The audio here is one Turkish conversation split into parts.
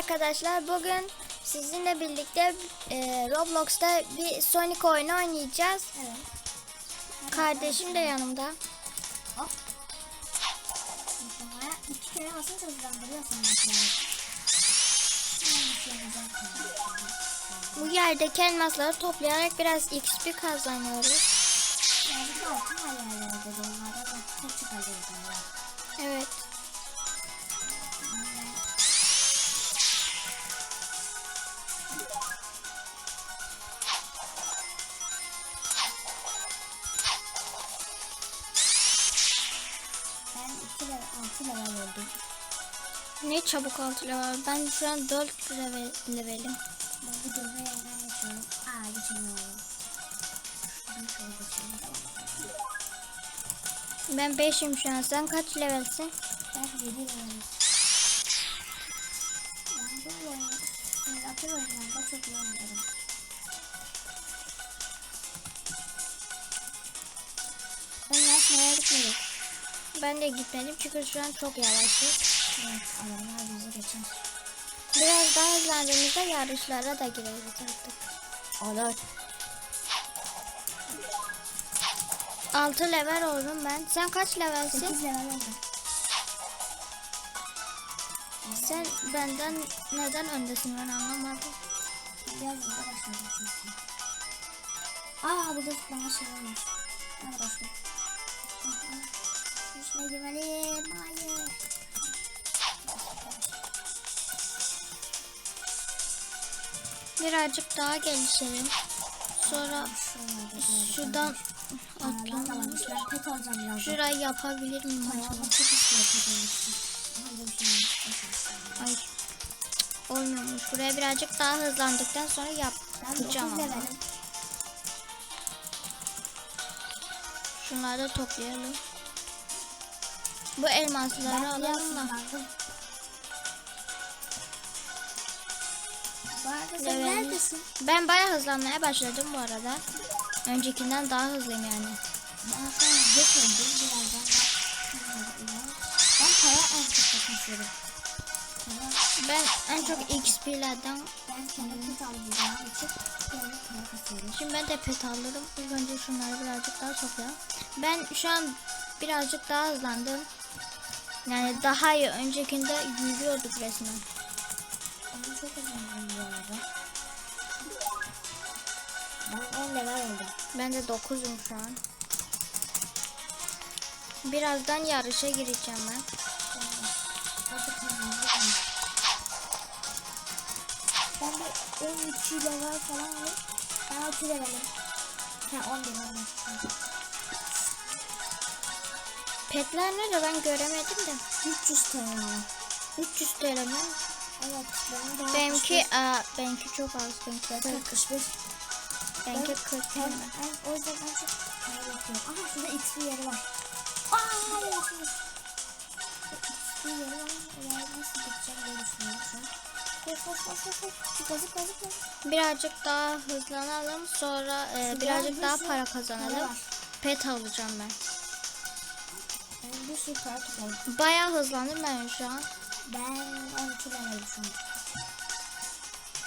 arkadaşlar bugün sizinle birlikte e, Roblox'ta bir Sonic oyunu oynayacağız. Evet. Kardeşim de yanımda. Hop. İki kere basınca. Bu yerdeki elmasları toplayarak biraz XP kazanıyoruz. Yani 6 level oldum. Ne çabuk 6 level? Ben şu an 4 level, levelim. Ben bu 4 levelden geçiyorum. Aa geçemiyorum. Ben 5'im şu an. Sen kaç levelsin? Ben 7 levelim. Ben bu oyunu, yani atıl oyunlarda çok iyi oynuyorum. Ben yapmaya gitmedim. Ben de gitmedim çünkü şu an çok yavaşız. Evet, adamlar bizi geçer. Biraz daha hızlandığımızda yarışlara da gireriz artık. Olur. 6 level oldum ben. Sen kaç levelsin? 8 level oldum. Sen benden neden öndesin ben anlamadım. Biraz başladım çünkü. Aa burada bana şey olmuş. Hadi başlayalım. Üstüne girmeliyim. Hayır. Birazcık daha gelişelim. Sonra şuradan. Ben birazdan. Şurayı yapabilir miyim acaba? Ay. Olmuyormuş. Buraya birazcık daha hızlandıktan sonra Ben 9 yapacağım levelim. Şunları da toplayalım. Bu elmasları alalım da. sen Evet. neredesin? Ben bayağı hızlanmaya başladım bu arada. Öncekinden daha hızlıyım yani. Ben. Birazdan para en çok kasıyorum. Ben en çok XP'lerden Ben kendi pet alacağım için yani para kasıyorum. Şimdi ben de pet alırım. İlk önce şunları birazcık daha toplayalım. Ben şu an birazcık daha hızlandım. Yani daha iyi. Öncekinde yürüyorduk resmen. Ben çok arada. Ben 10 level oldum. Ben de 9'um şu an. Birazdan yarışa gireceğim ben. Ben de 13 level falan oldum. Ben 6 levelim. Ha 11 11. Petler nerede ben göremedim de. 300 TL. 300 TL mi? Evet benim de Benimki, aa, benimki çok az. Benimki 45. Benimki 40 Ben, TL. ben, o yüzden ben çok para bekliyorum. Aha şurada XP yeri var. Aa. XP yeri var. Oraya nasıl gideceğim diye düşünüyorum şu an. Birazcık daha hızlanalım. Sonra e, birazcık bir daha para kazanalım. Pet alacağım ben. Bir para topladım. Bayağı hızlandım ben şu an. Ben 12 levelim şu an.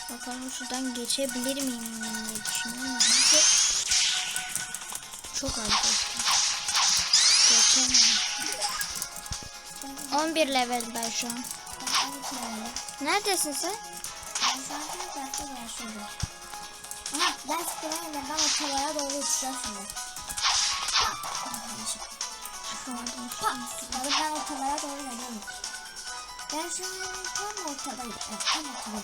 Bakalım şuradan geçebilir miyim diye düşünüyorum. Çünkü çok az geçtim. Geçemem. Ben, 11 level ben şu an. ben 12 levelim. Neredesin sen? Ben şu an bir dakika başladım. Aha ben sıkılamıyorum. Ben o tavaya doğru uçacağım şimdi. An. Hadi ben ortalara doğru geliyorum. Ben şu an tam ortadayım. Evet tam ortadayım.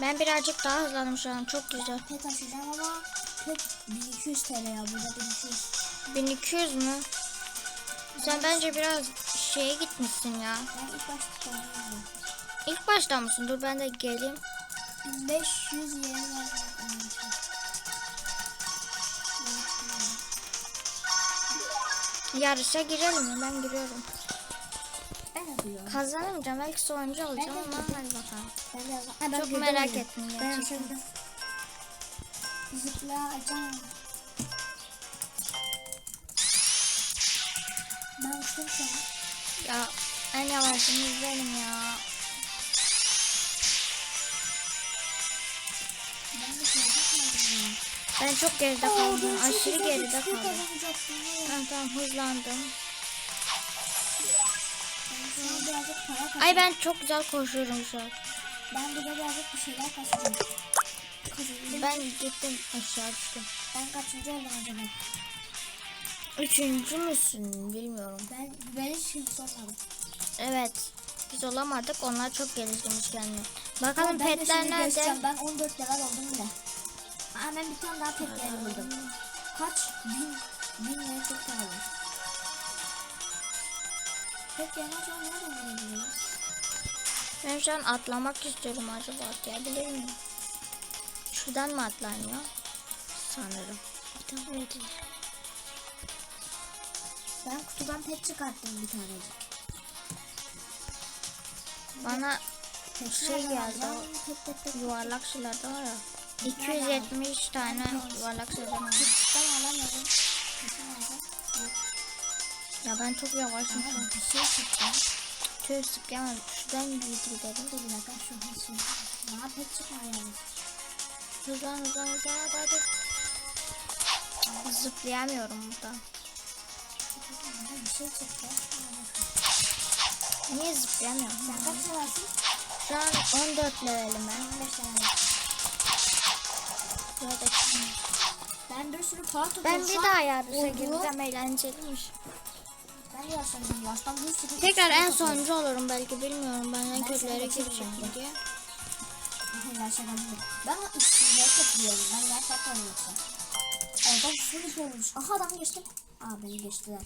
Ben birazcık daha hızlandım şu an. Çok güzel. Pet açacağım ama pet 1200 TL ya burada 1200. 1200 mü? Sen bence biraz şeye gitmişsin ya. Ben ilk başta. İlk başta mısın? Dur ben de geleyim. 1500 yeri var. Yarışa girelim mi? Ben giriyorum. Ben. Kazanamayacağım. Belki sonuncu olacağım ama hadi bakalım. Ben de ha, ben Çok girdim merak oyuna. ettim Ben gerçekten. açıldım. Zıplayacağım. Ben. Ya En yavaşınız benim ya. Ben çok geride kaldım. çok Aşırı geride kaldım. Tamam tamam hızlandım. Ben. Ay ben çok güzel koşuyorum şu an. Ben burada birazcık bir şeyler. Kazandım. Ben gittim aşağı düştüm. Ben kaçıncı oldum acaba? Üçüncü müsün bilmiyorum. Ben, ben hiç kimse olmadım. Evet. Biz olamadık. Onlar çok geliştirmiş kendini. Bakalım petler nerede? Ben 14 level oldum bile. Ben bir tane daha level buldum. Kaç? Bin, bin lira çok pahalı. Pet level acaba nereden bulabiliyoruz? Ben şu an atlamak istiyorum. Acaba atlayabilir miyim? Şuradan mı atlanıyor? Sanırım. Evet. Ben kutudan pet çıkarttım bir tanecik. Bana Pet Şey geldi, yuvarlak şeyler var ya. 270 tane yuvarlak şeyler var. Ben? Yok. Ya ben çok yavaşım. Bir şey çıktı. Tüy sıkıyamam. Şuradan büyüt gidelim. Bir dakika şu hızlı. Bana pet çıkmıyor yani. Hızlan hızlan hızlan hadi hadi. Zıplayamıyorum buradan. Bana bir şey çıktı. Niye zıplayamıyorum? Sen kaç levelsin? Şu an 14 levelim ben. 15 level. Ben bir sürü para. Ben bir daha yarışa gireceğim. Eğlenceliymiş. Ben de yaşlanacağım. Baştan bir sürü Tekrar en topladım. sonuncu olurum belki bilmiyorum. Ben en Ben kötülere gireceğim diye. Ben o üstünleri topluyorum. Ben atlarım yoksa. Adam şunu sormuş. Aha adam geçti. Aa beni geçtiler.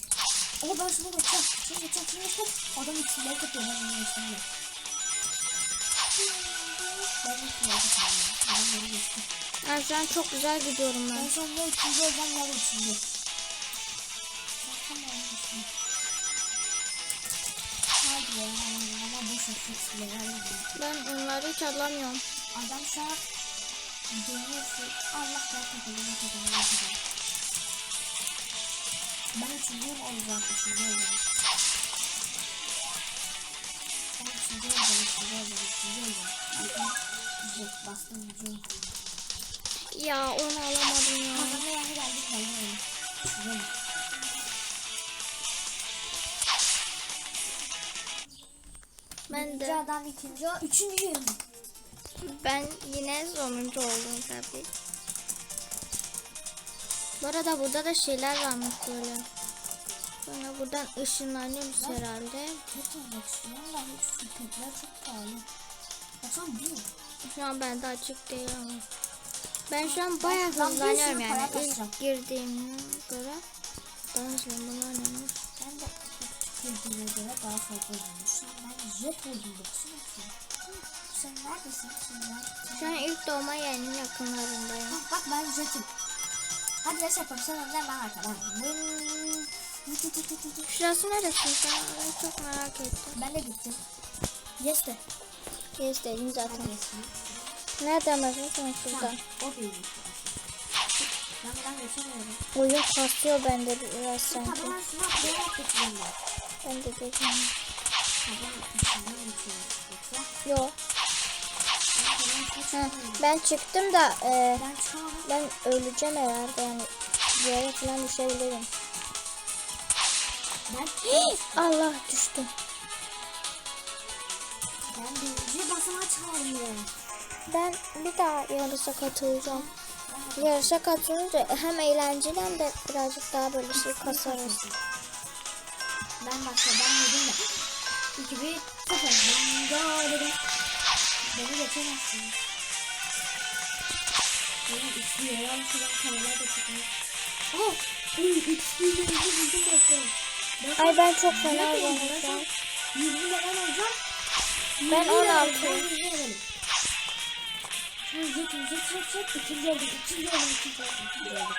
Ama ben şunu geçeceğim. Şunu geçeceğim. Şunu geçeceğim. Adam üstünleri topluyor. Ben onu geçtim. Ben üstünleri topluyorum. Adam beni geçti. Ben şu an çok güzel gidiyorum ben. Ben şu an ya üçüncü olacağım ya da üçüncü. Hadi ya ama boş Ben onları hiç alamıyorum. Adam şu an dönüyor şu Allah ben takıldım ben üçüncüyüm olacağım üçüncü olacağım. Ben üçüncü olacağım üçüncü olacağım üçüncü olacağım. Bastım üçüncü. Ya onu alamadım ya. Ben de adam ikinci üçüncüyüm. ben yine sonuncu oldum tabii. Bu arada burada da şeyler varmış böyle. Sonra buradan ışınlanıyoruz herhalde. Pet almak istiyorum da hiç şu petler çok pahalı. Baksana bin. Şu an bende açık değil ama. Ben şu an bayağı hızlanıyorum yani. İlk girdiğime göre daha. Bunlar neymiş? Ben de girdiğime göre daha fazla olmuşum. Ben jet oldum baksana sen. Sen neredesin? Sen neredesin? Şu an ilk doğma yerinin yakınlarındayım. Bak, bak ben jetim. Hadi yaş yapalım. Sen önden ben arkadan. Şurası neresi? Ben çok merak ettim. Ben de gittim. Yes de. Yes dedim zaten. Hadi yesin. Nereden başladın? Şuradan. O büyümüş. Ben buradan geçemiyorum. Oyun kasıyor bende biraz sanki. Ben şunu atlayarak geçiyorum ben. Ben de geçiyorum. Yoksa Yok. Ha, ben çıktım da e, Ben öleceğim herhalde yani. Bir yere falan düşebilirim. Ben, Allah düştüm. ben birinci basamağa çıkamıyorum. Ben bir daha yarışa katılacağım. Yarışa katılınca hem eğlenceli hem de birazcık daha böyle şey kasarız. Ben başka ben yedim de. 2 1 0 ben dedim. Beni geçemezsiniz. Benim XP yalan şuradan karalar da çıkıyor. Oh! Uy XP yerini buldum bakıyorum. Ay ben çok fena ben? 20 level olacağım. Ben 20 level, 16. Ben 20 levelim. Şimdi jet jet jet jet ikinci oldum. ikinci oldum. ikinci oldum. ikinci oldum.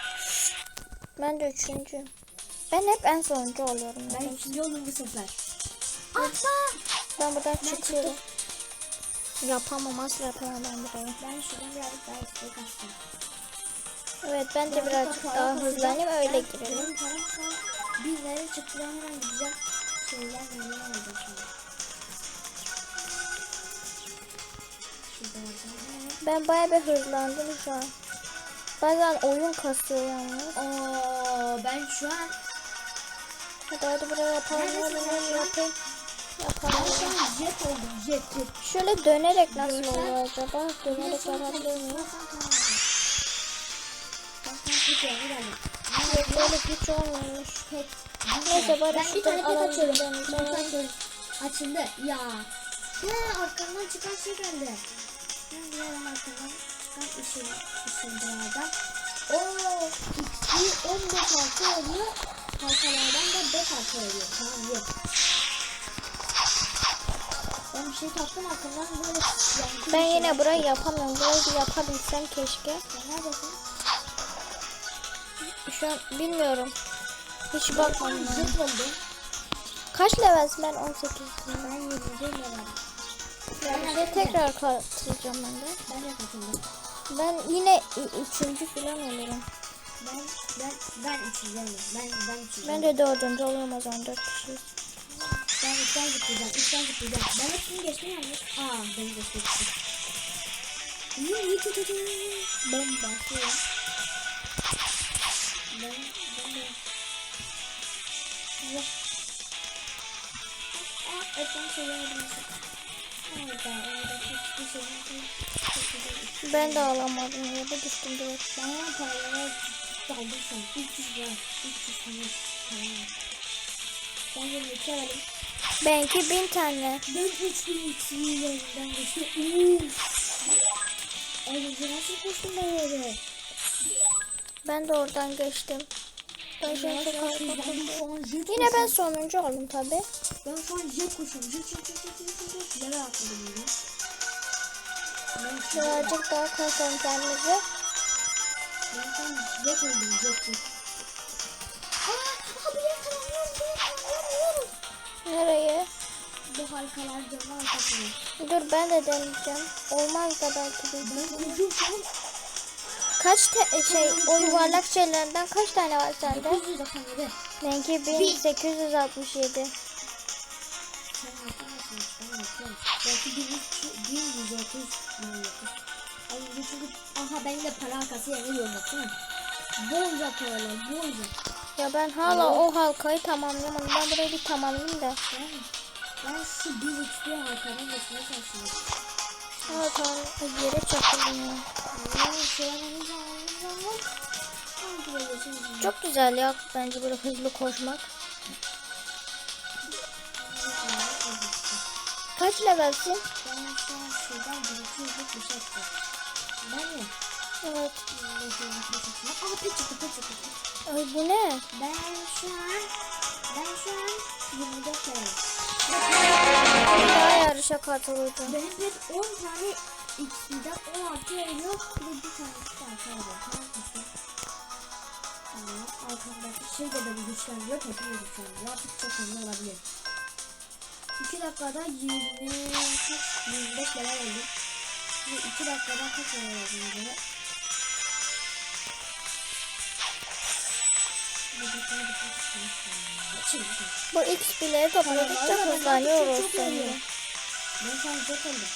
Ben de üçüncü. Ben hep en sonuncu oluyorum. Ben ikinci oldum bu sefer. Atla! Ben buradan Ben çıkıyorum. Yapamam asla yapamam ben burayı. Ben şuradan birazcık daha isteğe kaçtım. Evet ben de birazcık daha hızlanayım öyle girelim. Benim param şu an 1000 lira çıktı ben hemen gideceğim. şeyler neler olacak şimdi. Şurada bakalım. Ben bayağı bir hızlandım şu an. Bazen oyun kasıyor yalnız. Oo, ben şu an Hadi hadi buraya yapalım. Neredesin sen şu an? yapayım. ben Yapalım. şu an jet oldum jet jet. Şöyle dönerek nasıl Görsen- oluyor acaba? Dönerek yapabilir miyim? Yok böyle hiç olmuyormuş. Neyse bari Ben bir tane şuradan pet alalım. açıyorum. Bir tane açıyorum. Açıldı. Ya. Ne arkamdan çıkan şey geldi. Ben biliyorum arkamdan çıkan ışın, ışındılardan. Oo, XP 15 artı oluyor. Halkalardan da 5 artı oluyor. Tamam yok. Ben bir şey taktım arkamdan böyle yani Ben yine burayı yapamıyorum. Burayı bir yapabilsem keşke. Neredesin? Şu an bilmiyorum. Hiç bakmadım. oldum. Kaç levelsin ben 18. Ben 21 levelim. Yani şey tekrar katılacağım ben de. Ben de katıldım. Ben yine üçüncü falan olurum. Ben ben ben üçüncüyüm. Ben ben üçüncüyüm. Ben de dördüncü oluyorum o zaman dört kişiyiz. Ben üçten zıplayacağım. Üçten zıplayacağım. Ben hepsini geçtim yalnız. Aa beni geçti. İyi iyi kötü. Ben başlıyorum. Ben ben de. Allah. Aa ekran söylemedim. Orada orada hiçbir şey yok. Ben de alamadım ya da düştüm direkt. Daldım şu an. 300 lira. 300 tane para var. Ben 22 alayım. Benki bin tane. Ben 3000 XP'lerinden geçtim. Uff. Önce nasıl koştum ben öyle? Ben de oradan geçtim. Ben şu an çok Yine ben sonuncu oldum tabi. Ben şu an jet koşuyorum. Jet jet jet jet jet jet. Nereye atladım yine? Birazcık daha kasalım kendimizi. jet oldum yakalanıyorum. Nereye? Bu halkalar camı arkasına. Dur ben de deneyeceğim. Olmaz da belki de. Kaç te- şey o yuvarlak şeylerden kaç tane var sende? 997. Benki 1867. Sen yapamazsın. Ben yapıyorum. Belki bir yüz, bir yüz otuz ben yapıyorum. Ay bu çünkü aha ben de para arkası yanıyorum baksana. Bolca paralar bolca. Ya ben hala o halkayı tamamlayamadım. Ben burayı bir tamamlayayım da. Ben, ben şu bir XP halkadan geçmeye çalışıyorum. Aa tamam yere çakıldım ya. Lazım. Çok güzel ya bence böyle hızlı koşmak. Kaç levelsin? Ben şu an şuradan bir iki. Ben mi? Evet. Aa pet çıktı pet çıktı. Ay bu ne? Ben şu an ben şu an 24 level. Daha yarışa katılacağım. Benim hep 10 tane XP'den 10 artı veriyor. Bir de bir tane iki artı veriyor. Tamam mısın? Tamam. Arkamdaki şey de beni güçlendiriyor. Tepimi güçlendiriyor. Artık çok önemli olabilir. 2 dakikada 20 kaç 25 level oldu. Ve 2 dakikada kaç level olduğuna göre Şimdi Bu XP'leri topladıkça hızlanıyoruz sonra. Ben şu an jet oldum.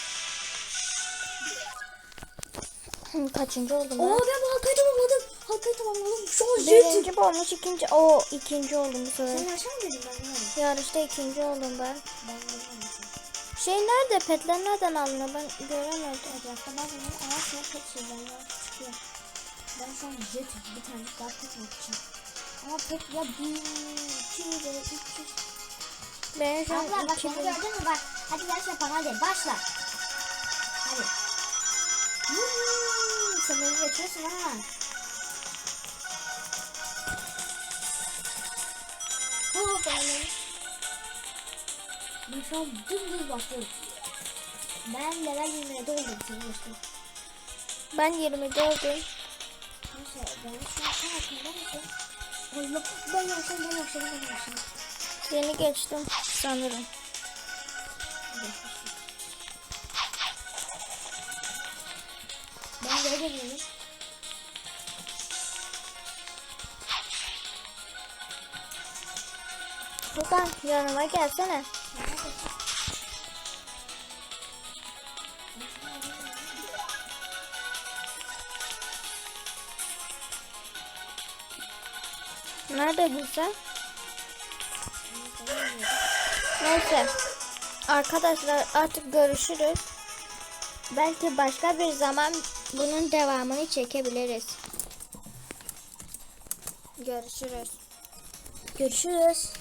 Kaçıncı oldum Oo ben? Tamamladım. Şu an jetim. Birinci olmuş ikinci? O ikinci oldum bu sefer. Sen aşağı mı dedin ben. Yarışta ikinci oldum ben. Ben. Şey nerede? Petler nereden alınıyor? Ben göremedim. Etrafta bazen ağaç var pek şeyler çıkıyor. Ben şu an jet bir tane daha pek yapacağım. Ama pek ya bir, iki yüz, ya üç yüz. Ben şu an Abla bak beni gördün mü bak. Hadi yarış yapalım hadi başla. Hadi. Hmm, sen beni geçiyorsun ha. Şu an dümdüz başlıyorum. Ben level 27 oldum seni geçtim. Ben 24'üm. Neyse ben şu an sen hakkında mısın? Allah ben yaşam ben yaşam ben yaşam. Seni geçtim sanırım. Ben de demiyorum. Furkan yanıma gelsene. Neredesin sen? Neyse. Arkadaşlar artık görüşürüz. Belki başka bir zaman bunun devamını çekebiliriz. Görüşürüz. Görüşürüz.